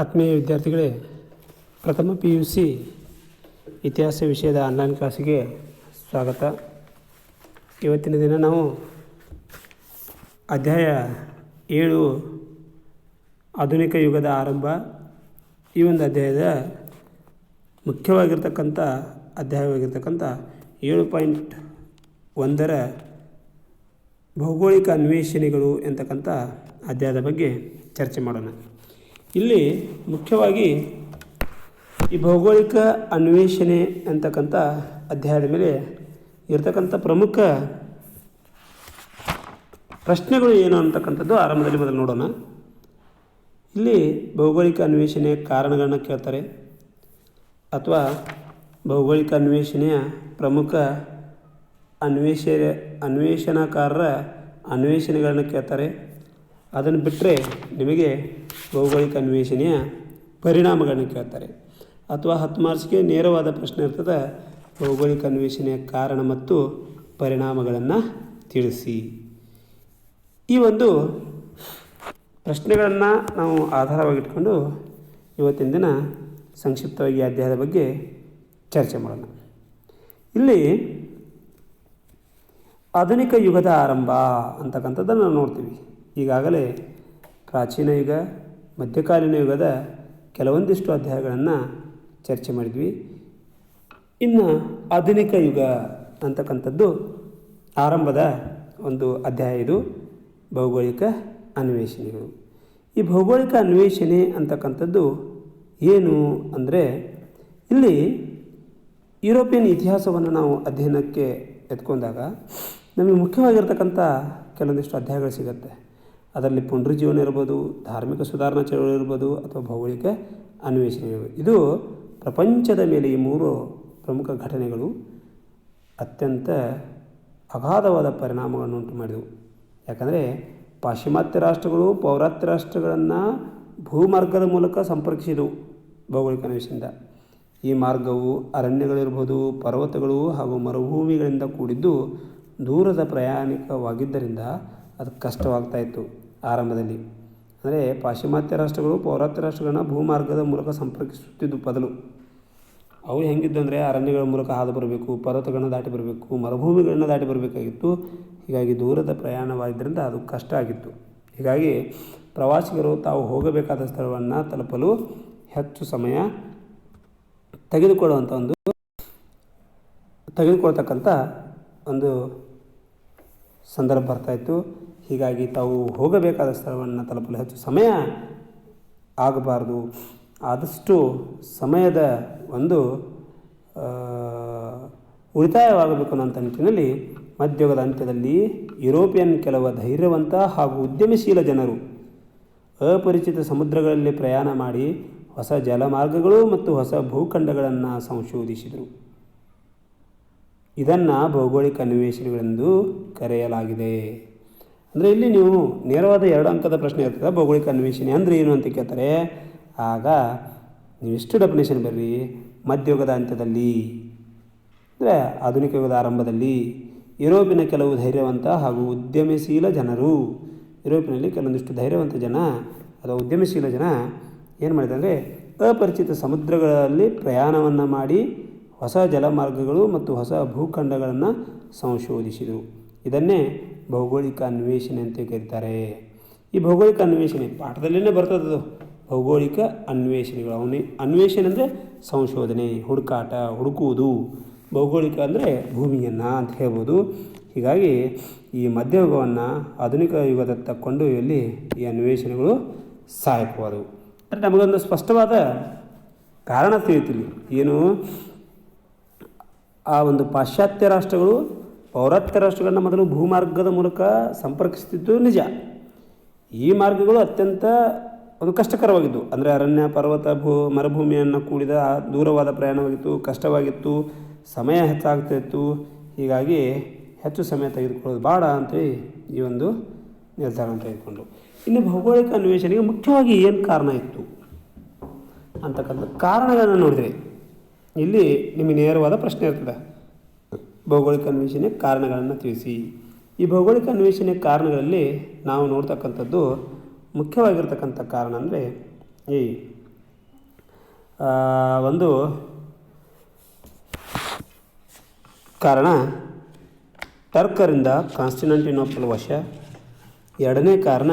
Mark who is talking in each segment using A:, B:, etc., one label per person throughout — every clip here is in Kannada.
A: ಆತ್ಮೀಯ ವಿದ್ಯಾರ್ಥಿಗಳೇ, ಪ್ರಥಮ ಪಿ ಯು ಸಿ ಇತಿಹಾಸ ವಿಷಯದ ಆನ್ಲೈನ್ ಕ್ಲಾಸಿಗೆ ಸ್ವಾಗತ. ಇವತ್ತಿನ ದಿನ ನಾವು ಅಧ್ಯಾಯ ಏಳು, ಆಧುನಿಕ ಯುಗದ ಆರಂಭ. ಈ ಒಂದು ಅಧ್ಯಾಯದ ಮುಖ್ಯವಾಗಿರ್ತಕ್ಕಂಥ ಅಧ್ಯಾಯವಾಗಿರ್ತಕ್ಕಂಥ ಏಳು ಪಾಯಿಂಟ್ ಒಂದರ ಭೌಗೋಳಿಕ ಅನ್ವೇಷಣೆಗಳು ಎಂತಕ್ಕಂಥ ಅಧ್ಯಾಯದ ಬಗ್ಗೆ ಚರ್ಚೆ ಮಾಡೋಣ. ಇಲ್ಲಿ ಮುಖ್ಯವಾಗಿ ಈ ಭೌಗೋಳಿಕ ಅನ್ವೇಷಣೆ ಅಂತಕ್ಕಂಥ ಅಧ್ಯಾಯದ ಮೇಲೆ ಇರತಕ್ಕಂಥ ಪ್ರಮುಖ ಪ್ರಶ್ನೆಗಳು ಏನು ಅಂತಕ್ಕಂಥದ್ದು ಆರಂಭದಲ್ಲಿ ಮೊದಲು ನೋಡೋಣ. ಇಲ್ಲಿ ಭೌಗೋಳಿಕ ಅನ್ವೇಷಣೆಯ ಕಾರಣಗಳನ್ನ ಕೇಳ್ತಾರೆ. ಅಥವಾ ಭೌಗೋಳಿಕ ಅನ್ವೇಷಣೆಯ ಪ್ರಮುಖ ಅನ್ವೇಷ ಅನ್ವೇಷಣಾಕಾರರ ಅನ್ವೇಷಣೆಗಳನ್ನು ಕೇಳ್ತಾರೆ. ಅದನ್ನು ಬಿಟ್ಟರೆ ನಿಮಗೆ ಭೌಗೋಳಿಕ ಅನ್ವೇಷಣೆಯ ಪರಿಣಾಮಗಳನ್ನು ಕೇಳ್ತಾರೆ. ಅಥವಾ ಹತ್ತು ಮಾರ್ಚ್ಗೆ ನೇರವಾದ ಪ್ರಶ್ನೆ ಇರ್ತದೆ, ಭೌಗೋಳಿಕ ಅನ್ವೇಷಣೆಯ ಕಾರಣ ಮತ್ತು ಪರಿಣಾಮಗಳನ್ನು ತಿಳಿಸಿ. ಈ ಒಂದು ಪ್ರಶ್ನೆಗಳನ್ನು ನಾವು ಆಧಾರವಾಗಿಟ್ಕೊಂಡು ಇವತ್ತಿನ ದಿನ ಸಂಕ್ಷಿಪ್ತವಾಗಿ ಅಧ್ಯಾಯದ ಬಗ್ಗೆ ಚರ್ಚೆ ಮಾಡೋಣ. ಇಲ್ಲಿ ಆಧುನಿಕ ಯುಗದ ಆರಂಭ ಅಂತಕ್ಕಂಥದ್ದನ್ನು ನಾವು ನೋಡ್ತೀವಿ. ಈಗಾಗಲೇ ಪ್ರಾಚೀನ ಯುಗ ಮಧ್ಯಕಾಲೀನ ಯುಗದ ಕೆಲವೊಂದಿಷ್ಟು ಅಧ್ಯಾಯಗಳನ್ನು ಚರ್ಚೆ ಮಾಡಿದ್ವಿ. ಇನ್ನು ಆಧುನಿಕ ಯುಗ ಅಂತಕ್ಕಂಥದ್ದು ಆರಂಭದ ಒಂದು ಅಧ್ಯಾಯ ಇದು, ಭೌಗೋಳಿಕ ಅನ್ವೇಷಣೆಗಳು. ಈ ಭೌಗೋಳಿಕ ಅನ್ವೇಷಣೆ ಅಂತಕ್ಕಂಥದ್ದು ಏನು ಅಂದರೆ, ಇಲ್ಲಿ ಯುರೋಪಿಯನ್ ಇತಿಹಾಸವನ್ನು ನಾವು ಅಧ್ಯಯನಕ್ಕೆ ಎತ್ಕೊಂಡಾಗ ನಮಗೆ ಮುಖ್ಯವಾಗಿರ್ತಕ್ಕಂಥ ಕೆಲವೊಂದಿಷ್ಟು ಅಧ್ಯಾಯಗಳು ಸಿಗುತ್ತೆ. ಅದರಲ್ಲಿ ಪುನರುಜ್ಜೀವನ ಇರ್ಬೋದು, ಧಾರ್ಮಿಕ ಸುಧಾರಣಾ ಚಳವಳಿ ಇರ್ಬೋದು ಅಥವಾ ಭೌಗೋಳಿಕ ಅನ್ವೇಷಣೆ ಇರ್ಬೋದು. ಇದು ಪ್ರಪಂಚದ ಮೇಲೆ ಈ ಮೂರು ಪ್ರಮುಖ ಘಟನೆಗಳು ಅತ್ಯಂತ ಅಗಾಧವಾದ ಪರಿಣಾಮಗಳನ್ನು ಉಂಟು ಮಾಡಿದವು ಯಾಕಂದರೆ ಪಾಶ್ಚಿಮಾತ್ಯ ರಾಷ್ಟ್ರಗಳು ಪೌರಾತ್ಯ ರಾಷ್ಟ್ರಗಳನ್ನು ಭೂಮಾರ್ಗದ ಮೂಲಕ ಸಂಪರ್ಕಿಸಿದವು ಭೌಗೋಳಿಕ ಅನ್ವೇಷಣೆಯಿಂದ. ಈ ಮಾರ್ಗವು ಅರಣ್ಯಗಳಿರ್ಬೋದು, ಪರ್ವತಗಳು ಹಾಗೂ ಮರುಭೂಮಿಗಳಿಂದ ಕೂಡಿದ್ದು ದೂರದ ಪ್ರಯಾಣಿಕವಾಗಿದ್ದರಿಂದ ಅದು ಕಷ್ಟವಾಗ್ತಾ ಇತ್ತು. ಆರಂಭದಲ್ಲಿ. ಅಂದರೆ ಪಾಶ್ಚಿಮಾತ್ಯ ರಾಷ್ಟ್ರಗಳು, ಪೌರಾತ್ಯ ರಾಷ್ಟ್ರಗಳನ್ನ ಭೂಮಾರ್ಗದ ಮೂಲಕ ಸಂಪರ್ಕಿಸುತ್ತಿದ್ದು ಬದಲು ಅವು ಹೆಂಗಿದ್ದು ಅಂದರೆ ಅರಣ್ಯಗಳ ಮೂಲಕ ಹಾದು ಬರಬೇಕು, ಪರ್ವತಗಳನ್ನ ದಾಟಿ ಬರಬೇಕು, ಮರುಭೂಮಿಗಳನ್ನ ದಾಟಿ ಬರಬೇಕಾಗಿತ್ತು. ಹೀಗಾಗಿ ದೂರದ ಪ್ರಯಾಣವಾಗಿದ್ದರಿಂದ ಅದು ಕಷ್ಟ ಆಗಿತ್ತು. ಹೀಗಾಗಿ ಪ್ರವಾಸಿಗರು ತಾವು ಹೋಗಬೇಕಾದ ಸ್ಥಳವನ್ನು ತಲುಪಲು ಹೆಚ್ಚು ಸಮಯ ತೆಗೆದುಕೊಳ್ಳುವಂಥ ಒಂದು ತೆಗೆದುಕೊಳ್ತಕ್ಕಂಥ ಒಂದು ಸಂದರ್ಭ ಬರ್ತಾಯಿತ್ತು ಹೀಗಾಗಿ ತಾವು ಹೋಗಬೇಕಾದ ಸ್ಥಳವನ್ನು ತಲುಪಲು ಹೆಚ್ಚು ಸಮಯ ಆಗಬಾರ್ದು. ಆದಷ್ಟು ಸಮಯದ ಒಂದು ಉಳಿತಾಯವಾಗಬೇಕು ಅನ್ನೋಂಥ ನಿಟ್ಟಿನಲ್ಲಿ ಮಧ್ಯಯುಗದ ಅಂತ್ಯದಲ್ಲಿ ಯುರೋಪಿಯನ್ ಕೆಲವು ಧೈರ್ಯವಂತ ಹಾಗೂ ಉದ್ಯಮಶೀಲ ಜನರು ಅಪರಿಚಿತ ಸಮುದ್ರಗಳಲ್ಲಿ ಪ್ರಯಾಣ ಮಾಡಿ ಹೊಸ ಜಲಮಾರ್ಗಗಳು ಮತ್ತು ಹೊಸ ಭೂಖಂಡಗಳನ್ನು ಸಂಶೋಧಿಸಿದರು. ಇದನ್ನು ಭೌಗೋಳಿಕ ಅನ್ವೇಷಣೆಗಳೆಂದು ಕರೆಯಲಾಗಿದೆ. ಅಂದರೆ ಇಲ್ಲಿ ನೀವು ನೇರವಾದ ಎರಡು ಅಂಕದ ಪ್ರಶ್ನೆ ಇರ್ತದೆ, ಭೌಗೋಳಿಕ ಅನ್ವೇಷಣೆ ಅಂದರೆ ಏನು ಅಂತ ಕೇಳ್ತಾರೆ? ಆಗ ನೀವು ಎಷ್ಟು ಡೆಫಿನೇಷನ್ ಬರ್ರಿ? ಮಧ್ಯಯುಗದ ಅಂತ್ಯದಲ್ಲಿ ಅಂದರೆ ಆಧುನಿಕ ಯುಗದ ಆರಂಭದಲ್ಲಿ ಯುರೋಪಿನ ಕೆಲವು ಧೈರ್ಯವಂತ ಹಾಗೂ ಉದ್ಯಮಶೀಲ ಜನರು, ಯುರೋಪಿನಲ್ಲಿ ಕೆಲವೊಂದಿಷ್ಟು ಧೈರ್ಯವಂತ ಜನ ಅಥವಾ ಉದ್ಯಮಶೀಲ ಜನ ಏನು ಮಾಡಿದೆ ಅಂದರೆ ಅಪರಿಚಿತ ಸಮುದ್ರಗಳಲ್ಲಿ ಪ್ರಯಾಣವನ್ನು ಮಾಡಿ ಹೊಸ ಜಲಮಾರ್ಗಗಳು ಮತ್ತು ಹೊಸ ಭೂಖಂಡಗಳನ್ನು ಸಂಶೋಧಿಸಿದರು. ಇದನ್ನೇ ಭೌಗೋಳಿಕ ಅನ್ವೇಷಣೆ ಅಂತ ಕರೀತಾರೆ. ಈ ಭೌಗೋಳಿಕ ಅನ್ವೇಷಣೆ ಪಾಠದಲ್ಲೇ ಬರ್ತದದು ಭೌಗೋಳಿಕ ಅನ್ವೇಷಣೆಗಳು. ಅವನೇ ಅನ್ವೇಷಣೆ ಅಂದರೆ ಸಂಶೋಧನೆ, ಹುಡುಕಾಟ, ಹುಡುಕುವುದು. ಭೌಗೋಳಿಕ ಅಂದರೆ ಭೂಮಿಯನ್ನು ಅಂತ ಹೇಳ್ಬೋದು. ಹೀಗಾಗಿ ಈ ಮಧ್ಯಯುಗವನ್ನು ಆಧುನಿಕ ಯುಗದತ್ತ ಇಲ್ಲಿ ಈ ಅನ್ವೇಷಣೆಗಳು ಸಹಾಯಕವಾದವು ಅಂದರೆ ನಮಗೊಂದು ಸ್ಪಷ್ಟವಾದ ಕಾರಣ ತಿಳಿಯುತ್ತಿಲ್ಲ ಏನು? ಆ ಒಂದು ಪಾಶ್ಚಾತ್ಯ ರಾಷ್ಟ್ರಗಳು ಪೌರಾತ್ಯ ರಾಷ್ಟ್ರಗಳನ್ನ ಮೊದಲು ಭೂಮಾರ್ಗದ ಮೂಲಕ ಸಂಪರ್ಕಿಸುತ್ತಿದ್ದು ನಿಜ. ಈ ಮಾರ್ಗಗಳು ಅತ್ಯಂತ ಒಂದು ಕಷ್ಟಕರವಾಗಿದ್ದು. ಅಂದರೆ ಅರಣ್ಯ, ಪರ್ವತ, ಭೂ, ಮರುಭೂಮಿಯನ್ನು ಕೂಡಿದ ದೂರವಾದ ಪ್ರಯಾಣವಾಗಿತ್ತು, ಕಷ್ಟವಾಗಿತ್ತು, ಸಮಯ ಹೆಚ್ಚಾಗ್ತಾಯಿತ್ತು ಹೀಗಾಗಿ ಹೆಚ್ಚು ಸಮಯ ತೆಗೆದುಕೊಳ್ಳೋದು ಬಾಡ ಅಂತೇಳಿ ಈ ಒಂದು ನಿರ್ಧಾರವನ್ನು ತೆಗೆದುಕೊಂಡು ಇನ್ನು ಭೌಗೋಳಿಕ ಅನ್ವೇಷಣೆಗೆ ಮುಖ್ಯವಾಗಿ ಏನು ಕಾರಣ ಇತ್ತು? ಅಂತಕ್ಕಂಥ ಕಾರಣಗಳನ್ನು ನೋಡಿದರೆ ಇಲ್ಲಿ ನಿಮಗೆ ನೇರವಾದ ಪ್ರಶ್ನೆ ಇರ್ತದೆ. ಭೌಗೋಳಿಕ ಅನ್ವೇಷಣೆ ಕಾರಣಗಳನ್ನು ತಿಳಿಸಿ. ಈ ಭೌಗೋಳಿಕ ಅನ್ವೇಷಣೆ ಕಾರಣಗಳಲ್ಲಿ ನಾವು ನೋಡ್ತಕ್ಕಂಥದ್ದು ಮುಖ್ಯವಾಗಿರ್ತಕ್ಕಂಥ ಕಾರಣ ಅಂದರೆ ಈ ಒಂದು ಕಾರಣ ಟರ್ಕರಿಂದ ಕಾನ್ಸ್ಟಿನೆಂಟಿನೋಪಲ್ ವಶ. ಎರಡನೇ ಕಾರಣ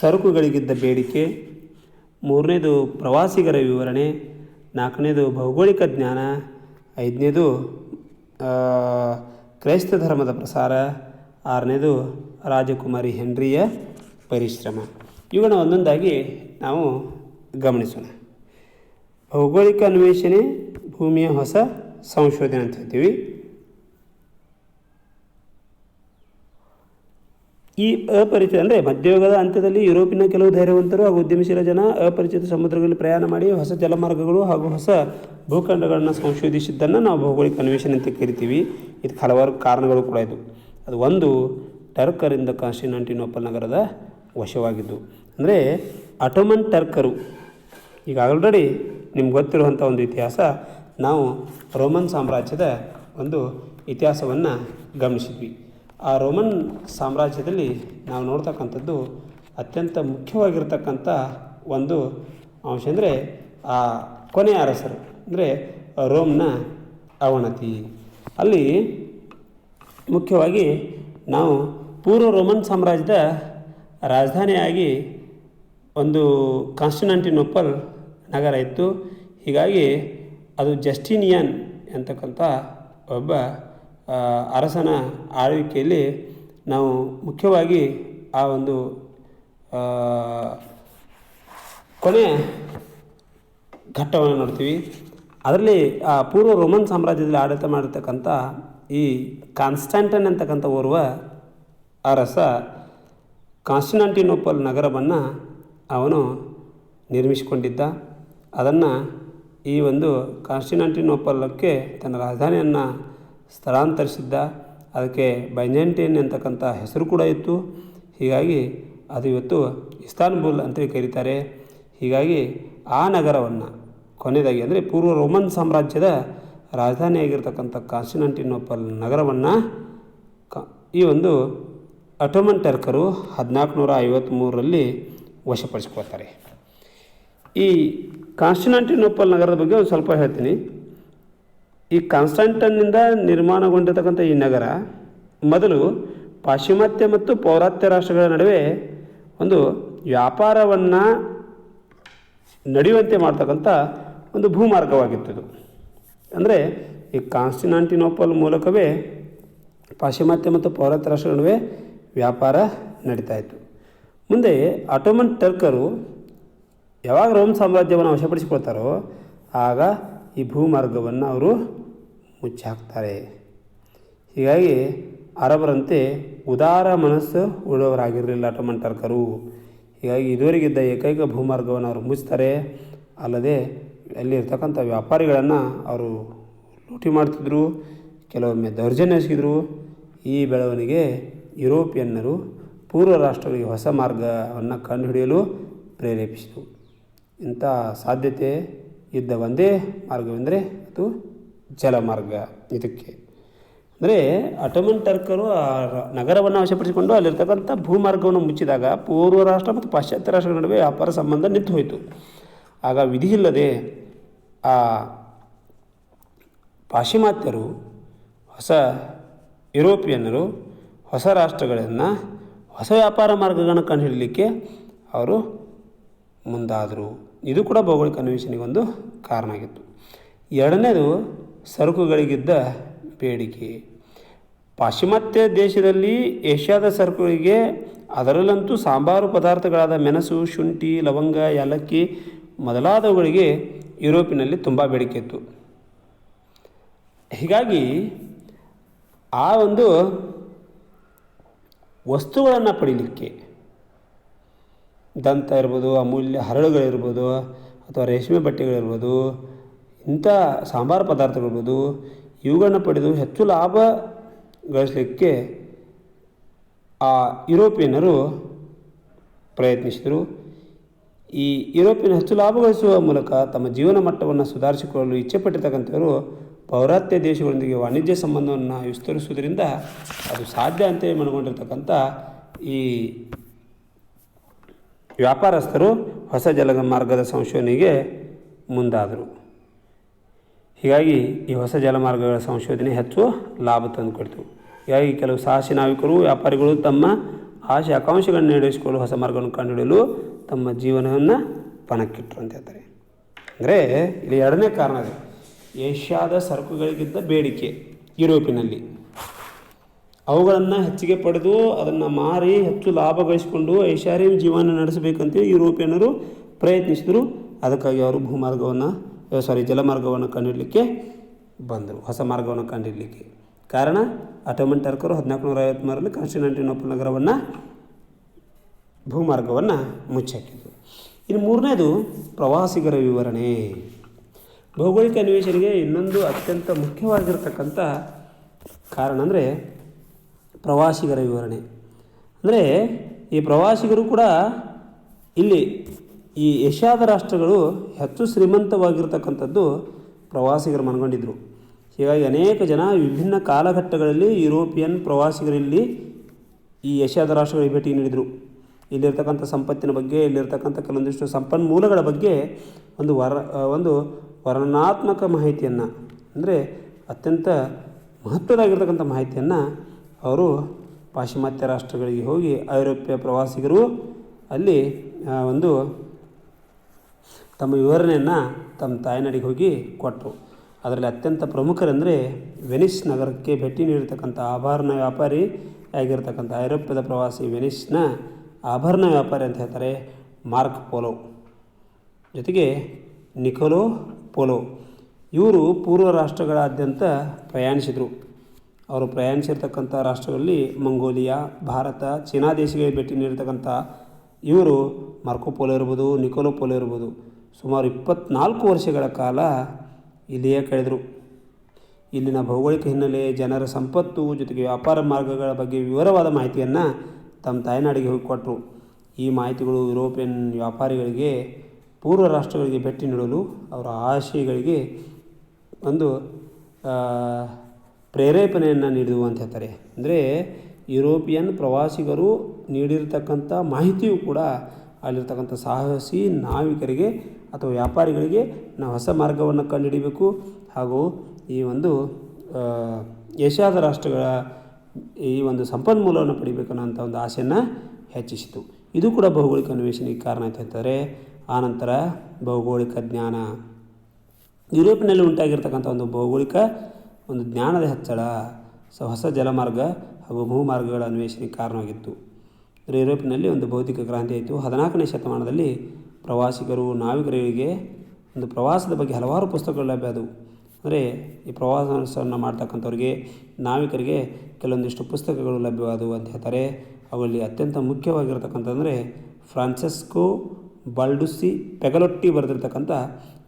A: ಸರಕುಗಳಿಗಿದ್ದ ಬೇಡಿಕೆ. ಮೂರನೇದು ಪ್ರವಾಸಿಗರ ವಿವರಣೆ. ನಾಲ್ಕನೇದು ಭೌಗೋಳಿಕ ಜ್ಞಾನ. ಐದನೇದು ಕ್ರೈಸ್ತ ಧರ್ಮದ ಪ್ರಸಾರ ಆರನೇದು ರಾಜಕುಮಾರಿ ಹೆನ್ರಿಯ ಪರಿಶ್ರಮ. ಇವುಗಳನ್ನ ಒಂದೊಂದಾಗಿ ನಾವು ಗಮನಿಸೋಣ. ಭೌಗೋಳಿಕ ಅನ್ವೇಷಣೆ, ಭೂಮಿಯ ಹೊಸ ಸಂಶೋಧನೆ ಅಂತ ಹೇಳ್ತೀವಿ. ಈ ಅಪರಿಚಿತ ಅಂದರೆ ಮಧ್ಯಯುಗದ ಅಂತ್ಯದಲ್ಲಿ ಯುರೋಪಿನ ಕೆಲವು ಧೈರ್ಯವಂತರು ಹಾಗೂ ಉದ್ಯಮಶೀಲ ಜನ ಅಪರಿಚಿತ ಸಮುದ್ರಗಳಲ್ಲಿ ಪ್ರಯಾಣ ಮಾಡಿ ಹೊಸ ಜಲಮಾರ್ಗಗಳು ಹಾಗೂ ಹೊಸ ಭೂಖಂಡಗಳನ್ನು ಸಂಶೋಧಿಸಿದ್ದನ್ನು ನಾವು ಭೌಗೋಳಿಕ ಅನ್ವೇಷಣೆ ಅಂತ ಕರಿತೀವಿ. ಇದಕ್ಕೆ ಹಲವಾರು ಕಾರಣಗಳು ಕೂಡ ಇದು. ಅದು ಒಂದು, ಟರ್ಕರಿಂದ ಕಾನ್ಸ್ಟಿನಾಂಟಿನೋಪಲ್ ನಗರದ ವಶವಾಗಿದ್ದು. ಅಂದರೆ ಅಟೋಮನ್ ಟರ್ಕರು. ಈಗ ಆಲ್ರೆಡಿ ನಿಮ್ಗೆ ಗೊತ್ತಿರುವಂಥ ಒಂದು ಇತಿಹಾಸ, ನಾವು ರೋಮನ್ ಸಾಮ್ರಾಜ್ಯದ ಒಂದು ಇತಿಹಾಸವನ್ನು ಗಮನಿಸಿದ್ವಿ. ಆ ರೋಮನ್ ಸಾಮ್ರಾಜ್ಯದಲ್ಲಿ ನಾವು ನೋಡ್ತಕ್ಕಂಥದ್ದು ಅತ್ಯಂತ ಮುಖ್ಯವಾಗಿರ್ತಕ್ಕಂಥ ಒಂದು ಅಂಶ ಅಂದರೆ ಆ ಕೊನೆಯ ಅರಸರು ಅಂದರೆ ರೋಮ್ನ ಅವನತಿ. ಅಲ್ಲಿ ಮುಖ್ಯವಾಗಿ ನಾವು ಪೂರ್ವ ರೋಮನ್ ಸಾಮ್ರಾಜ್ಯದ ರಾಜಧಾನಿಯಾಗಿ ಒಂದು ಕಾನ್ಸ್ಟಿನಾಂಟಿನೋಪಲ್ ನಗರ ಇತ್ತು. ಹೀಗಾಗಿ ಅದು ಜಸ್ಟಿನಿಯನ್ ಅಂತಕ್ಕಂಥ ಒಬ್ಬ ಅರಸನ ಆಳ್ವಿಕೆಯಲ್ಲಿ ನಾವು ಮುಖ್ಯವಾಗಿ ಆ ಒಂದು ಕೊನೆ ಘಟ್ಟವನ್ನು ನೋಡ್ತೀವಿ. ಅದರಲ್ಲಿ ಆ ಪೂರ್ವ ರೋಮನ್ ಸಾಮ್ರಾಜ್ಯದಲ್ಲಿ ಆಡಳಿತ ಮಾಡಿರ್ತಕ್ಕಂಥ ಈ ಕಾನ್ಸ್ಟಾಂಟನ್ ಅಂತಕ್ಕಂಥ ಓರ್ವ ಅರಸ ಕಾನ್ಸ್ಟಿನಾಂಟಿನೋಪಲ್ ನಗರವನ್ನು ಅವನು ನಿರ್ಮಿಸಿಕೊಂಡಿದ್ದ. ಅದನ್ನು ಈ ಒಂದು ಕಾನ್ಸ್ಟಿನಾಂಟಿನೋಪಲಕ್ಕೆ ತನ್ನ ರಾಜಧಾನಿಯನ್ನು ಸ್ಥಳಾಂತರಿಸಿದ್ದ. ಅದಕ್ಕೆ ಬೈಜಂಟೈನ್ ಅಂತಕ್ಕಂಥ ಹೆಸರು ಕೂಡ ಇತ್ತು. ಹೀಗಾಗಿ ಅದು ಇವತ್ತು ಇಸ್ತಾನ್ಬುಲ್ ಅಂತೇಳಿ ಕರೀತಾರೆ. ಹೀಗಾಗಿ ಆ ನಗರವನ್ನು ಕೊನೆಯದಾಗಿ ಅಂದರೆ ಪೂರ್ವ ರೋಮನ್ ಸಾಮ್ರಾಜ್ಯದ ರಾಜಧಾನಿಯಾಗಿರ್ತಕ್ಕಂಥ ಕಾನ್ಸ್ಟಿನೆಂಟಿನೋಪಲ್ ನಗರವನ್ನು ಈ ಒಂದು ಅಟೋಮನ್ ಟರ್ಕರು ಹದಿನಾಲ್ಕು ನೂರ ಐವತ್ತ್ಮೂರರಲ್ಲಿ ವಶಪಡಿಸ್ಕೊಳ್ತಾರೆ. ಈ ಕಾನ್ಸ್ಟಿನೆಂಟಿನೋಪಲ್ ನಗರದ ಬಗ್ಗೆ ಒಂದು ಸ್ವಲ್ಪ ಹೇಳ್ತೀನಿ. ಈ ಕಾನ್ಸ್ಟಾಂಟನ್ನಿಂದ ನಿರ್ಮಾಣಗೊಂಡಿರ್ತಕ್ಕಂಥ ಈ ನಗರ, ಮೊದಲು ಪಾಶ್ಚಿಮಾತ್ಯ ಮತ್ತು ಪೌರಾತ್ಯ ರಾಷ್ಟ್ರಗಳ ನಡುವೆ ಒಂದು ವ್ಯಾಪಾರವನ್ನು ನಡೆಯುವಂತೆ ಮಾಡ್ತಕ್ಕಂಥ ಒಂದು ಭೂಮಾರ್ಗವಾಗಿತ್ತು. ಅಂದರೆ ಈ ಕಾನ್ಸ್ಟಿನಾಂಟಿನೋಪಲ್ ಮೂಲಕವೇ ಪಾಶ್ಚಿಮಾತ್ಯ ಮತ್ತು ಪೌರಾತ್ಯ ರಾಷ್ಟ್ರಗಳ ನಡುವೆ ವ್ಯಾಪಾರ ನಡೀತಾ ಇತ್ತು. ಮುಂದೆ ಆಟೋಮನ್ ಟರ್ಕರು ಯಾವಾಗ ರೋಮ್ ಸಾಮ್ರಾಜ್ಯವನ್ನು ವಶಪಡಿಸಿಕೊಳ್ತಾರೋ ಆಗ ಈ ಭೂಮಾರ್ಗವನ್ನು ಅವರು ಮುಚ್ಚಿ ಹಾಕ್ತಾರೆ. ಹೀಗಾಗಿ ಅರಬರಂತೆ ಉದಾರ ಮನಸ್ಸು ಉಳ್ಳವರಾಗಿರಲಿಲ್ಲ ಟರ್ಕರು ಹೀಗಾಗಿ ಇದುವರೆಗಿದ್ದ ಏಕೈಕ ಭೂಮಾರ್ಗವನ್ನು ಅವರು ಮುಚ್ತಾರೆ. ಅಲ್ಲದೆ ಅಲ್ಲಿರ್ತಕ್ಕಂಥ ವ್ಯಾಪಾರಿಗಳನ್ನು ಅವರು ಲೂಟಿ ಮಾಡ್ತಿದ್ರು, ಕೆಲವೊಮ್ಮೆ ದೌರ್ಜನ್ಯ ಎಸಗಿದ್ರು. ಈ ಬೆಳವಣಿಗೆ ಯುರೋಪಿಯನ್ನರು ಪೂರ್ವ ರಾಷ್ಟ್ರಗಳಿಗೆ ಹೊಸ ಮಾರ್ಗವನ್ನು ಕಂಡುಹಿಡಿಯಲು ಪ್ರೇರೇಪಿಸಿತು. ಇಂಥ ಸಾಧ್ಯತೆ ಇದ್ದ ಒಂದೇ ಮಾರ್ಗವೆಂದರೆ ಅದು ಜಲಮಾರ್ಗ ಇದಕ್ಕೆ. ಅಂದರೆ ಅಟೋಮನ್ ಟರ್ಕರು ಆ ನಗರವನ್ನು ವಶಪಡಿಸಿಕೊಂಡು ಅಲ್ಲಿರ್ತಕ್ಕಂಥ ಭೂಮಾರ್ಗವನ್ನು ಮುಚ್ಚಿದಾಗ ಪೂರ್ವ ರಾಷ್ಟ್ರ ಮತ್ತು ಪಾಶ್ಚಾತ್ಯ ರಾಷ್ಟ್ರಗಳ ನಡುವೆ ವ್ಯಾಪಾರ ಸಂಬಂಧ ನಿಂತು ಹೋಯಿತು. ಆಗ ವಿಧಿ ಇಲ್ಲದೆ ಆ ಪಾಶ್ಚಿಮಾತ್ಯರು, ಹೊಸ ಯುರೋಪಿಯನ್ನರು, ಹೊಸ ರಾಷ್ಟ್ರಗಳನ್ನು, ಹೊಸ ವ್ಯಾಪಾರ ಮಾರ್ಗಗಳನ್ನು ಕಂಡುಹಿಡಲಿಕ್ಕೆ ಅವರು ಮುಂದಾದರು. ಇದು ಕೂಡ ಭೌಗೋಳಿಕ ಅನ್ವೇಷಣೆಗೆ ಒಂದು ಕಾರಣ ಆಗಿತ್ತು. ಎರಡನೇದು ಸರಕುಗಳಿಗಿದ್ದ ಬೇಡಿಕೆ. ಪಾಶ್ಚಿಮಾತ್ಯ ದೇಶದಲ್ಲಿ ಏಷ್ಯಾದ ಸರಕುಗಳಿಗೆ ಅದರಲ್ಲಂತೂ ಸಾಂಬಾರು ಪದಾರ್ಥಗಳಾದ ಮೆಣಸು, ಶುಂಠಿ, ಲವಂಗ, ಏಲಕ್ಕಿ ಮೊದಲಾದವುಗಳಿಗೆ ಯುರೋಪಿನಲ್ಲಿ ತುಂಬ ಬೇಡಿಕೆ ಇತ್ತು. ಹೀಗಾಗಿ ಆ ಒಂದು ವಸ್ತುಗಳನ್ನು ಪಡೀಲಿಕ್ಕೆ ದಂತ ಇರ್ಬೋದು, ಅಮೂಲ್ಯ ಹರಳುಗಳಿರ್ಬೋದು ಅಥವಾ ರೇಷ್ಮೆ ಬಟ್ಟೆಗಳಿರ್ಬೋದು ಇಂಥ ಸಾಂಬಾರು ಪದಾರ್ಥಗಳಿರ್ಬೋದು, ಇವುಗಳನ್ನ ಪಡೆದು ಹೆಚ್ಚು ಲಾಭ ಗಳಿಸಲಿಕ್ಕೆ ಆ ಯುರೋಪಿಯನ್ನರು ಪ್ರಯತ್ನಿಸಿದರು. ಈ ಯುರೋಪಿಯನ್ ಹೆಚ್ಚು ಲಾಭ ಗಳಿಸುವ ಮೂಲಕ ತಮ್ಮ ಜೀವನ ಮಟ್ಟವನ್ನು ಸುಧಾರಿಸಿಕೊಳ್ಳಲು ಇಚ್ಛೆಪಟ್ಟಿರ್ತಕ್ಕಂಥವರು ಪೌರಾತ್ಯ ದೇಶಗಳೊಂದಿಗೆ ವಾಣಿಜ್ಯ ಸಂಬಂಧವನ್ನು ವಿಸ್ತರಿಸುವುದರಿಂದ ಅದು ಸಾಧ್ಯ ಅಂತೇಳಿ ಮನಗೊಂಡಿರ್ತಕ್ಕಂಥ ಈ ವ್ಯಾಪಾರಸ್ಥರು ಹೊಸ ಜಲ ಮಾರ್ಗದ ಸಂಶೋಧನೆಗೆ ಮುಂದಾದರು. ಹೀಗಾಗಿ ಈ ಹೊಸ ಜಲಮಾರ್ಗಗಳ ಸಂಶೋಧನೆ ಹೆಚ್ಚು ಲಾಭ ತಂದುಕೊಡ್ತು. ಹೀಗಾಗಿ ಕೆಲವು ಸಾಹಸಿ ನಾವಿಕರು, ವ್ಯಾಪಾರಿಗಳು ತಮ್ಮ ಆಶೆ ಆಕಾಂಕ್ಷೆಗಳನ್ನು ಈಡೇರಿಸಿಕೊಳ್ಳಲು ಹೊಸ ಮಾರ್ಗವನ್ನು ಕಂಡುಹಿಡಿಯಲು ತಮ್ಮ ಜೀವನವನ್ನು ಪಣಕ್ಕಿಟ್ಟರು ಅಂತ ಹೇಳ್ತಾರೆ. ಅಂದರೆ ಇಲ್ಲಿ ಎರಡನೇ ಕಾರಣ ಅದು. ಏಷ್ಯಾದ ಸರಕುಗಳಿಗಿದ್ದ ಬೇಡಿಕೆ ಯುರೋಪಿನಲ್ಲಿ. ಅವುಗಳನ್ನು ಹೆಚ್ಚಿಗೆ ಪಡೆದು ಅದನ್ನು ಮಾರಿ ಹೆಚ್ಚು ಲಾಭ ಗಳಿಸಿಕೊಂಡು ಐಷಾರಾಮಿ ಜೀವನ ನಡೆಸಬೇಕಂತೇಳಿ ಯುರೋಪಿಯನ್ನರು ಪ್ರಯತ್ನಿಸಿದರು. ಅದಕ್ಕಾಗಿ ಅವರು ಭೂಮಾರ್ಗವನ್ನು ಸಾರಿ ಜಲಮಾರ್ಗವನ್ನು ಕಂಡುಹಿಡಲಿಕ್ಕೆ ಬಂದರು, ಹೊಸ ಮಾರ್ಗವನ್ನು ಕಂಡುಹಿಡಲಿಕ್ಕೆ ಕಾರಣ ಅಟೋಮನ್ ಟರ್ಕರು ಹದಿನಾಲ್ಕು ನೂರ ಐವತ್ತ್ಮೂರರಲ್ಲಿ ಕಾನ್ಸ್ಟಿನೆಂಟಿನೋಪಲ್ ನಗರವನ್ನು ಭೂಮಾರ್ಗವನ್ನು ಮುಚ್ಚಾಕಿದ್ರು ಇನ್ನು ಮೂರನೇದು ಪ್ರವಾಸಿಗರ ವಿವರಣೆ. ಭೌಗೋಳಿಕ ಅನ್ವೇಷಣೆಗೆ ಇನ್ನೊಂದು ಅತ್ಯಂತ ಮುಖ್ಯವಾಗಿರ್ತಕ್ಕಂಥ ಕಾರಣ ಅಂದರೆ ಪ್ರವಾಸಿಗರ ವಿವರಣೆ. ಅಂದರೆ ಈ ಪ್ರವಾಸಿಗರು ಕೂಡ ಇಲ್ಲಿ ಈ ಏಷ್ಯಾದ ರಾಷ್ಟ್ರಗಳು ಹೆಚ್ಚು ಶ್ರೀಮಂತವಾಗಿರ್ತಕ್ಕಂಥದ್ದು ಪ್ರವಾಸಿಗರು ಮನಗೊಂಡಿದ್ದರು ಹೀಗಾಗಿ ಅನೇಕ ಜನ ವಿಭಿನ್ನ ಕಾಲಘಟ್ಟಗಳಲ್ಲಿ ಯುರೋಪಿಯನ್ ಪ್ರವಾಸಿಗರಲ್ಲಿ ಈ ಏಷ್ಯಾದ ರಾಷ್ಟ್ರಗಳಿಗೆ ಭೇಟಿ ನೀಡಿದರು. ಇಲ್ಲಿರ್ತಕ್ಕಂಥ ಸಂಪತ್ತಿನ ಬಗ್ಗೆ, ಇಲ್ಲಿರ್ತಕ್ಕಂಥ ಕೆಲವೊಂದಿಷ್ಟು ಸಂಪನ್ಮೂಲಗಳ ಬಗ್ಗೆ ಒಂದು ವರ, ಒಂದು ವರ್ಣನಾತ್ಮಕ ಮಾಹಿತಿಯನ್ನು, ಅಂದರೆ ಅತ್ಯಂತ ಮಹತ್ವದಾಗಿರ್ತಕ್ಕಂಥ ಮಾಹಿತಿಯನ್ನು ಅವರು ಪಾಶ್ಚಿಮಾತ್ಯ ರಾಷ್ಟ್ರಗಳಿಗೆ ಹೋಗಿ ಐರೋಪ್ಯ ಪ್ರವಾಸಿಗರು ಅಲ್ಲಿ ಒಂದು ತಮ್ಮ ವಿವರಣೆಯನ್ನು ತಮ್ಮ ತಾಯ್ನಾಡಿಗೆ ಹೋಗಿ ಕೊಟ್ಟರು ಅದರಲ್ಲಿ ಅತ್ಯಂತ ಪ್ರಮುಖರೆಂದರೆ ವೆನಿಸ್ ನಗರಕ್ಕೆ ಭೇಟಿ ನೀಡಿರ್ತಕ್ಕಂಥ ಆಭರಣ ವ್ಯಾಪಾರಿ ಆಗಿರತಕ್ಕಂಥ ಐರೋಪ್ಯದ ಪ್ರವಾಸಿ ವೆನಿಸ್ನ ಆಭರಣ ವ್ಯಾಪಾರಿ ಅಂತ ಹೇಳ್ತಾರೆ ಮಾರ್ಕ್ ಪೋಲೋ. ಜೊತೆಗೆ ನಿಕೋಲೋ ಪೋಲೋ. ಇವರು ಪೂರ್ವ ರಾಷ್ಟ್ರಗಳಾದ್ಯಂತ ಪ್ರಯಾಣಿಸಿದರು. ಅವರು ಪ್ರಯಾಣಿಸಿರ್ತಕ್ಕಂಥ ರಾಷ್ಟ್ರಗಳಲ್ಲಿ ಮಂಗೋಲಿಯಾ, ಭಾರತ, ಚೀನಾ ದೇಶಗಳಿಗೆ ಭೇಟಿ ನೀಡಿರ್ತಕ್ಕಂಥ ಇವರು ಮಾರ್ಕೋ ಪೋಲೋ ಇರ್ಬೋದು, ನಿಕೋಲೋ ಪೋಲೋ ಇರ್ಬೋದು. ಸುಮಾರು ಇಪ್ಪತ್ನಾಲ್ಕು ವರ್ಷಗಳ ಕಾಲ ಇಲ್ಲಿಯೇ ಕಳೆದರು. ಇಲ್ಲಿನ ಭೌಗೋಳಿಕ ಹಿನ್ನೆಲೆ, ಜನರ ಸಂಪತ್ತು, ಜೊತೆಗೆ ವ್ಯಾಪಾರ ಮಾರ್ಗಗಳ ಬಗ್ಗೆ ವಿವರವಾದ ಮಾಹಿತಿಯನ್ನು ತಮ್ಮ ತಾಯ್ನಾಡಿಗೆ ಹೋಗಿ ಕೊಟ್ಟರು ಈ ಮಾಹಿತಿಗಳು ಯುರೋಪಿಯನ್ ವ್ಯಾಪಾರಿಗಳಿಗೆ, ಪೂರ್ವ ರಾಷ್ಟ್ರಗಳಿಗೆ ಭೇಟಿ ನೀಡಲು ಅವರ ಆಶಯಗಳಿಗೆ ಒಂದು ಪ್ರೇರೇಪಣೆಯನ್ನು ನೀಡಿದವು ಅಂತ ಹೇಳ್ತಾರೆ ಅಂದರೆ ಯುರೋಪಿಯನ್ ಪ್ರವಾಸಿಗರು ನೀಡಿರತಕ್ಕಂಥ ಮಾಹಿತಿಯು ಕೂಡ ಅಲ್ಲಿರ್ತಕ್ಕಂಥ ಸಾಹಸಿ ನಾವಿಕರಿಗೆ ಅಥವಾ ವ್ಯಾಪಾರಿಗಳಿಗೆ ನಾವು ಹೊಸ ಮಾರ್ಗವನ್ನು ಕಂಡುಹಿಡಿಬೇಕು. ಹಾಗೂ ಈ ಒಂದು ಏಷ್ಯಾದ ರಾಷ್ಟ್ರಗಳ ಈ ಒಂದು ಸಂಪನ್ಮೂಲವನ್ನು ಪಡಿಬೇಕನ್ನೋಂಥ ಒಂದು ಆಸೆಯನ್ನು ಹೆಚ್ಚಿಸಿತು. ಇದು ಕೂಡ ಭೌಗೋಳಿಕ ಅನ್ವೇಷಣೆಗೆ ಕಾರಣ ಅಂತ ಹೇಳ್ತಾರೆ ಆನಂತರ ಭೌಗೋಳಿಕ ಜ್ಞಾನ. ಯುರೋಪಿನಲ್ಲಿ ಉಂಟಾಗಿರ್ತಕ್ಕಂಥ ಒಂದು ಭೌಗೋಳಿಕ ಒಂದು ಜ್ಞಾನದ ಹೆಚ್ಚಳ, ಸೊ ಹೊಸ ಜಲಮಾರ್ಗ ಹಾಗೂ ಭೂಮಾರ್ಗಗಳ ಅನ್ವೇಷಣೆಗೆ ಕಾರಣವಾಗಿತ್ತು. ಯುರೋಪಿನಲ್ಲಿ ಒಂದು ಭೌತಿಕ ಕ್ರಾಂತಿ ಆಯಿತು. ಹದಿನಾಲ್ಕನೇ ಶತಮಾನದಲ್ಲಿ ಪ್ರವಾಸಿಗರು ನಾವಿಕರಿಗೆ ಒಂದು ಪ್ರವಾಸದ ಬಗ್ಗೆ ಹಲವಾರು ಪುಸ್ತಕಗಳು ಲಭ್ಯ ಅದು ಅಂದರೆ ಈ ಪ್ರವಾಸವನ್ನು ಮಾಡ್ತಕ್ಕಂಥವ್ರಿಗೆ, ನಾವಿಕರಿಗೆ ಕೆಲವೊಂದಿಷ್ಟು ಪುಸ್ತಕಗಳು ಲಭ್ಯವಾದವು ಅಂತ ಹೇಳ್ತಾರೆ. ಅವರಲ್ಲಿ ಅತ್ಯಂತ ಮುಖ್ಯವಾಗಿರತಕ್ಕಂಥಂದರೆ ಫ್ರಾನ್ಸೆಸ್ಕೋ ಬಲ್ಡುಸಿ ಪೆಗಲೊಟ್ಟಿ ಬರೆದಿರ್ತಕ್ಕಂಥ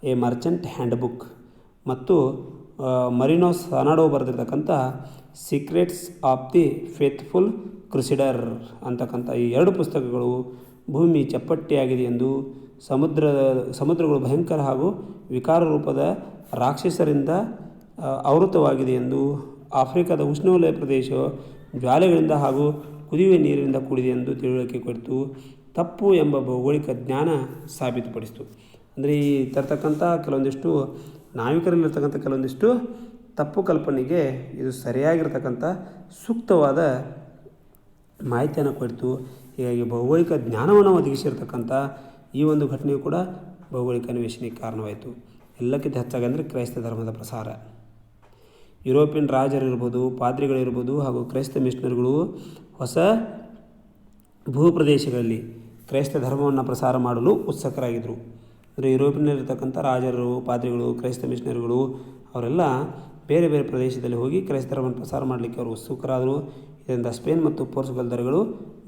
A: ಎ ಮರ್ಚೆಂಟ್ ಹ್ಯಾಂಡ್ ಬುಕ್ ಮತ್ತು Marino Sanudo ಬರೆದಿರ್ತಕ್ಕಂಥ secrets of the faithful crusader ಅಂತಕ್ಕಂಥ ಈ ಎರಡು ಪುಸ್ತಕಗಳು ಭೂಮಿ ಚಪ್ಪಟ್ಟಿಯಾಗಿದೆ ಎಂದು ಸಮುದ್ರ, ಸಮುದ್ರಗಳು ಭಯಂಕರ ಹಾಗೂ ವಿಕಾರ ರೂಪದ ರಾಕ್ಷಸರಿಂದ ಆವೃತವಾಗಿದೆ ಎಂದು ಆಫ್ರಿಕಾದ ಉಷ್ಣವಲಯ ಪ್ರದೇಶ ಜ್ವಾಲೆಗಳಿಂದ ಹಾಗೂ ಕುದಿಯುವ ನೀರಿನಿಂದ ಕೂಡಿದೆ ಎಂದು ತಿಳುವಳಿಕೆ ಕೊಡ್ತು. ತಪ್ಪು ಎಂಬ ಭೌಗೋಳಿಕ ಜ್ಞಾನ ಸಾಬೀತುಪಡಿಸಿತು. ಅಂದರೆ ಈ ತರ್ತಕ್ಕಂಥ ಕೆಲವೊಂದಿಷ್ಟು, ನಾವಿಕರಲ್ಲಿರ್ತಕ್ಕಂಥ ಕೆಲವೊಂದಿಷ್ಟು ತಪ್ಪು ಕಲ್ಪನೆಗೆ ಇದು ಸರಿಯಾಗಿರ್ತಕ್ಕಂಥ ಸೂಕ್ತವಾದ ಮಾಹಿತಿಯನ್ನು ಕೊಡ್ತು. ಹೀಗಾಗಿ ಭೌಗೋಳಿಕ ಜ್ಞಾನವನ್ನು ಒದಗಿಸಿರ್ತಕ್ಕಂಥ ಈ ಒಂದು ಘಟನೆಯು ಕೂಡ ಭೌಗೋಳಿಕ ಅನ್ವೇಷಣೆಗೆ ಕಾರಣವಾಯಿತು. ಎಲ್ಲಕ್ಕಿಂತ ಹೆಚ್ಚಾಗಿ ಅಂದರೆ ಕ್ರೈಸ್ತ ಧರ್ಮದ ಪ್ರಸಾರ. ಯುರೋಪಿಯನ್ ರಾಜರಿರ್ಬೋದು ಪಾದ್ರಿಗಳಿರ್ಬೋದು ಹಾಗೂ ಕ್ರೈಸ್ತ ಮಿಷನರಿಗಳು ಹೊಸ ಭೂಪ್ರದೇಶಗಳಲ್ಲಿ ಕ್ರೈಸ್ತ ಧರ್ಮವನ್ನು ಪ್ರಸಾರ ಮಾಡಲು ಉತ್ಸುಕರಾಗಿದ್ದರು ಅಂದರೆ ಯುರೋಪಿನಲ್ಲಿರ್ತಕ್ಕಂಥ ರಾಜರು, ಪಾದ್ರಿಗಳು, ಕ್ರೈಸ್ತ ಮಿಷನರಿಗಳು ಅವರೆಲ್ಲ ಬೇರೆ ಬೇರೆ ಪ್ರದೇಶದಲ್ಲಿ ಹೋಗಿ ಕ್ರೈಸ್ತ ಧರ್ಮವನ್ನು ಪ್ರಸಾರ ಮಾಡಲಿಕ್ಕೆ ಅವರು ಉತ್ಸುಕರಾದರು. ಇದರಿಂದ ಸ್ಪೇನ್ ಮತ್ತು ಪೋರ್ಚುಗಲ್ ದರಗಳು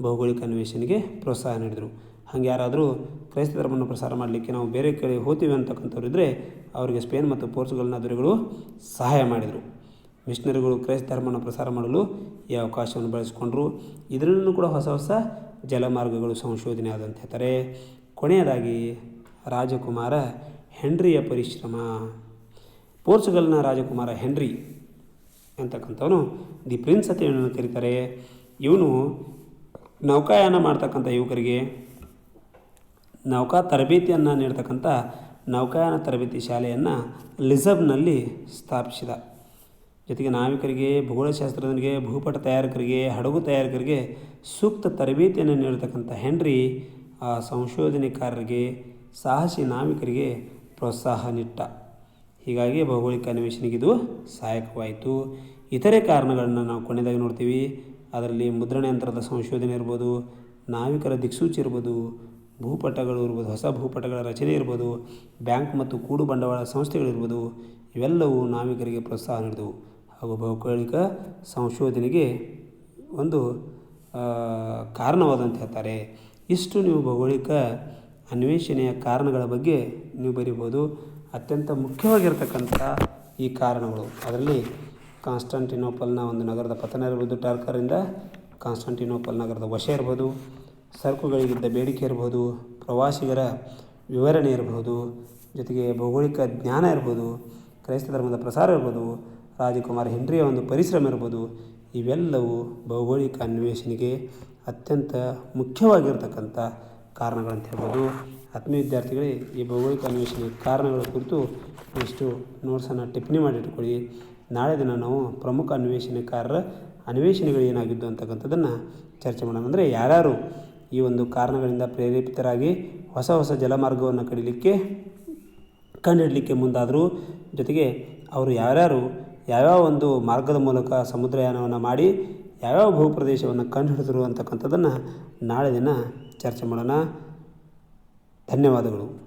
A: ಭೌಗೋಳಿಕ ಅನ್ವೇಷಣೆಗೆ ಪ್ರೋತ್ಸಾಹ ನೀಡಿದರು. ಹಾಗೆ ಯಾರಾದರೂ ಕ್ರೈಸ್ತ ಧರ್ಮವನ್ನು ಪ್ರಸಾರ ಮಾಡಲಿಕ್ಕೆ ನಾವು ಬೇರೆ ಕಡೆ ಹೋತೀವಿ ಅಂತಕ್ಕಂಥವ್ರು ಇದ್ದರೆ ಅವರಿಗೆ ಸ್ಪೇನ್ ಮತ್ತು ಪೋರ್ಚುಗಲ್ನ ದೊರೆಗಳು ಸಹಾಯ ಮಾಡಿದರು. ಮಿಷನರಿಗಳು ಕ್ರೈಸ್ತ ಧರ್ಮವನ್ನು ಪ್ರಸಾರ ಮಾಡಲು ಈ ಅವಕಾಶವನ್ನು ಬಳಸಿಕೊಂಡರು. ಇದರಲ್ಲೂ ಕೂಡ ಹೊಸ ಹೊಸ ಜಲಮಾರ್ಗಗಳು ಸಂಶೋಧನೆ ಆದಂತ ಹೇಳ್ತಾರೆ. ಕೊನೆಯದಾಗಿ ರಾಜಕುಮಾರ ಹೆನ್ರಿಯ ಪರಿಶ್ರಮ. ಪೋರ್ಚುಗಲ್ನ ರಾಜಕುಮಾರ ಹೆನ್ರಿ ಅಂತಕ್ಕಂಥವನು ದಿ ಪ್ರಿನ್ಸ್ ಅಂತ ಕರೀತಾರೆ. ಇವನು ನೌಕಾಯಾನ ಮಾಡ್ತಕ್ಕಂಥ ಯುವಕರಿಗೆ ನೌಕಾ ತರಬೇತಿಯನ್ನು ನೀಡ್ತಕ್ಕಂಥ ನೌಕಾಯಾನ ತರಬೇತಿ ಶಾಲೆಯನ್ನು ಲಿಸಬ್ನಲ್ಲಿ ಸ್ಥಾಪಿಸಿದ. ಜೊತೆಗೆ ನಾವಿಕರಿಗೆ, ಭೂಗೋಳಶಾಸ್ತ್ರಜ್ಞರಿಗೆ, ಭೂಪಟ ತಯಾರಕರಿಗೆ, ಹಡಗು ತಯಾರಕರಿಗೆ ಸೂಕ್ತ ತರಬೇತಿಯನ್ನು ನೀಡತಕ್ಕಂಥ ಹೆನ್ರಿ ಆ ಸಂಶೋಧನೆಕಾರರಿಗೆ, ಸಾಹಸಿ ನಾವಿಕರಿಗೆ ಪ್ರೋತ್ಸಾಹ ನೀಟ್ಟ. ಹೀಗಾಗಿ ಭೌಗೋಳಿಕ ಅನ್ವೇಷಣೆಗಿದು ಸಹಾಯಕವಾಯಿತು. ಇತರೆ ಕಾರಣಗಳನ್ನು ನಾವು ಕೊನೆಯದಾಗಿ ನೋಡ್ತೀವಿ. ಅದರಲ್ಲಿ ಮುದ್ರಣ ಯಂತ್ರದ ಸಂಶೋಧನೆ ಇರ್ಬೋದು, ನಾವಿಕರ ದಿಕ್ಸೂಚಿ ಇರ್ಬೋದು ಭೂಪಟಗಳು ಇರ್ಬೋದು, ಹೊಸ ಭೂಪಟಗಳ ರಚನೆ ಇರ್ಬೋದು, ಬ್ಯಾಂಕ್ ಮತ್ತು ಕೂಡು ಬಂಡವಾಳ ಸಂಸ್ಥೆಗಳಿರ್ಬೋದು ಇವೆಲ್ಲವೂ ನಾವಿಕರಿಗೆ ಪ್ರೋತ್ಸಾಹ ನೀಡಿದವು. ಹಾಗೂ ಭೌಗೋಳಿಕ ಸಂಶೋಧನೆಗೆ ಒಂದು ಕಾರಣವಾದಂತ ಹೇಳ್ತಾರೆ. ಇಷ್ಟು ನೀವು ಭೌಗೋಳಿಕ ಅನ್ವೇಷಣೆಯ ಕಾರಣಗಳ ಬಗ್ಗೆ ನೀವು ಬರಿಬೋದು ಅತ್ಯಂತ ಮುಖ್ಯವಾಗಿರ್ತಕ್ಕಂಥ ಈ ಕಾರಣಗಳು. ಅದರಲ್ಲಿ ಕಾನ್ಸ್ಟಾಂಟಿನೋಪಲ್ನ ಒಂದು ನಗರದ ಪತನ ಇರ್ಬೋದು, ಟಾರ್ಕರಿಂದ ಕಾನ್ಸ್ಟಾಂಟಿನೋಪಲ್ ನಗರದ ವಶ ಇರ್ಬೋದು ಸರಕುಗಳಿಗಿದ್ದ ಬೇಡಿಕೆ ಇರಬಹುದು ಪ್ರವಾಸಿಗರ ವಿವರಣೆ ಇರಬಹುದು ಜೊತೆಗೆ ಭೌಗೋಳಿಕ ಜ್ಞಾನ ಇರ್ಬೋದು, ಕ್ರೈಸ್ತ ಧರ್ಮದ ಪ್ರಸಾರ ಇರ್ಬೋದು, ರಾಜಕುಮಾರ್ ಹೆನ್ರಿಯ ಒಂದು ಪರಿಶ್ರಮ ಇರ್ಬೋದು, ಇವೆಲ್ಲವೂ ಭೌಗೋಳಿಕ ಅನ್ವೇಷಣೆಗೆ ಅತ್ಯಂತ ಮುಖ್ಯವಾಗಿರ್ತಕ್ಕಂಥ ಕಾರಣಗಳಂತ ಹೇಳ್ಬೋದು. ಆತ್ಮೀಯ ವಿದ್ಯಾರ್ಥಿಗಳೇ, ಈ ಭೌಗೋಳಿಕ ಅನ್ವೇಷಣೆ ಕಾರಣಗಳ ಕುರಿತು ಇಷ್ಟು ನೋಟ್ಸನ್ನು ಟಿಪ್ಪಣಿ ಮಾಡಿಟ್ಕೊಳ್ಳಿ ನಾಳೆ ದಿನ ನಾವು ಪ್ರಮುಖ ಅನ್ವೇಷಣೆಕಾರರ ಅನ್ವೇಷಣೆಗಳು ಏನಾಗಿದ್ದು ಅಂತಕ್ಕಂಥದ್ದನ್ನು ಚರ್ಚೆ ಮಾಡೋಣ ಅಂದರೆ ಯಾರ್ಯಾರು ಈ ಒಂದು ಕಾರಣಗಳಿಂದ ಪ್ರೇರೇಪಿತರಾಗಿ ಹೊಸ ಹೊಸ ಜಲಮಾರ್ಗವನ್ನು ಕಡಿಲಿಕ್ಕೆ ಕಂಡುಹಿಡಲಿಕ್ಕೆ ಮುಂದಾದರು. ಜೊತೆಗೆ ಅವರು ಯಾರ್ಯಾರು ಯಾವ್ಯಾವ ಒಂದು ಮಾರ್ಗದ ಮೂಲಕ ಸಮುದ್ರಯಾನವನ್ನು ಮಾಡಿ ಯಾವ್ಯಾವ ಭೂಪ್ರದೇಶವನ್ನು ಕಂಡುಹಿಡಿದರು ಅಂತಕ್ಕಂಥದ್ದನ್ನು ನಾಳೆ ದಿನ ಚರ್ಚೆ ಮಾಡೋಣ. ಧನ್ಯವಾದಗಳು.